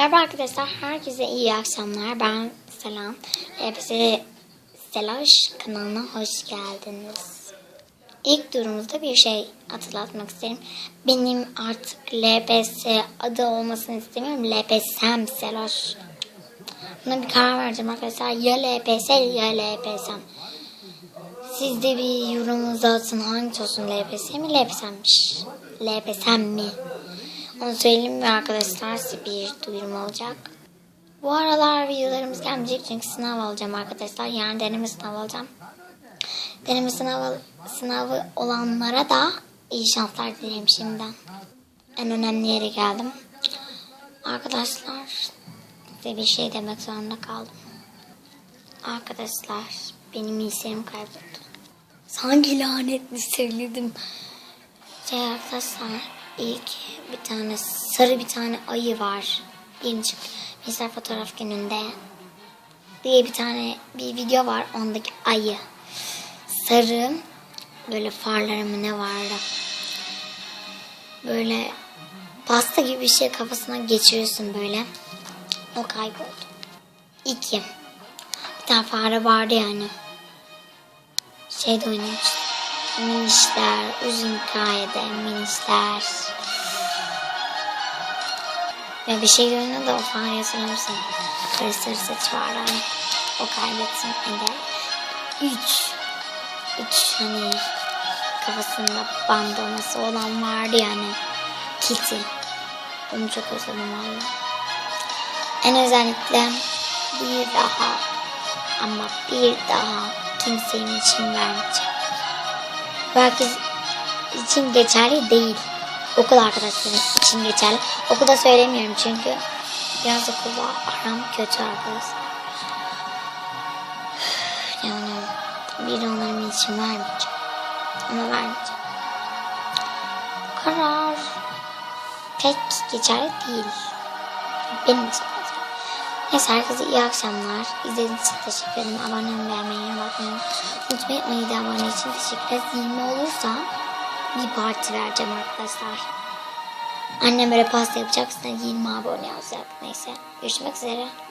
Merhaba arkadaşlar, herkese iyi akşamlar. Ben Selam. LPS Selaş kanalına hoş geldiniz. İlk durumumuzda bir şey hatırlatmak isterim. Benim artık LPS adı olmasını istemiyorum. LPSM Selaş. Buna bir karar vereceğim arkadaşlar. Ya LPS ya LPSM. Siz de bir yorumunuzu atın. Hangisi olsun LPS mi LPS'miş? LPSM mi? Onu söyleyeyim mi arkadaşlar? Bir duyurum olacak. Bu aralar videolarımız gelmeyecek çünkü sınav alacağım arkadaşlar. Yani deneme sınavı alacağım. Deneme sınavı, sınavı olanlara da iyi şanslar dilerim şimdiden. En önemli yere geldim. Arkadaşlar size bir şey demek zorunda kaldım. Arkadaşlar benim bilgisayarım kayboldu. Sanki lanetli söyledim. Şey arkadaşlar ilk bir tane sarı bir tane ayı var. Yeni çıktı. Mesela fotoğraf gününde diye bir tane bir video var. Ondaki ayı. Sarı böyle farları mı ne vardı. Böyle pasta gibi bir şey kafasına geçiriyorsun böyle. O kayboldu. İki. Bir tane fare vardı yani. Şeyde oynamıştı. Minişler, uzun hikayede minişler. Ve bir şey görünüyor da o fareye sanırsın. Böyle sarı saç var hani. O kaybetsin eder. Üç. Üç hani kafasında bandanası olan vardı yani. Kitty. Onu çok özledim valla. En özellikle bir daha ama bir daha kimsenin için vermeyeceğim. Belki için geçerli değil. Okul arkadaşlarım için geçerli. Okulda söylemiyorum çünkü biraz okulda aram kötü arkadaşlar. Yani bir onların için vermeyeceğim. Ama vermeyeceğim. Karar pek geçerli değil. Benim için geçerli. Neyse herkese iyi akşamlar. İzlediğiniz için teşekkür ederim. Abone olmayı, beğenmeyi unutmayın. Unutmayın 17 abone için teşekkür ederiz. 20 olursa bir parti vereceğim arkadaşlar. Annem böyle pasta yapacaksa 20 abone yazacak. Neyse. Görüşmek üzere.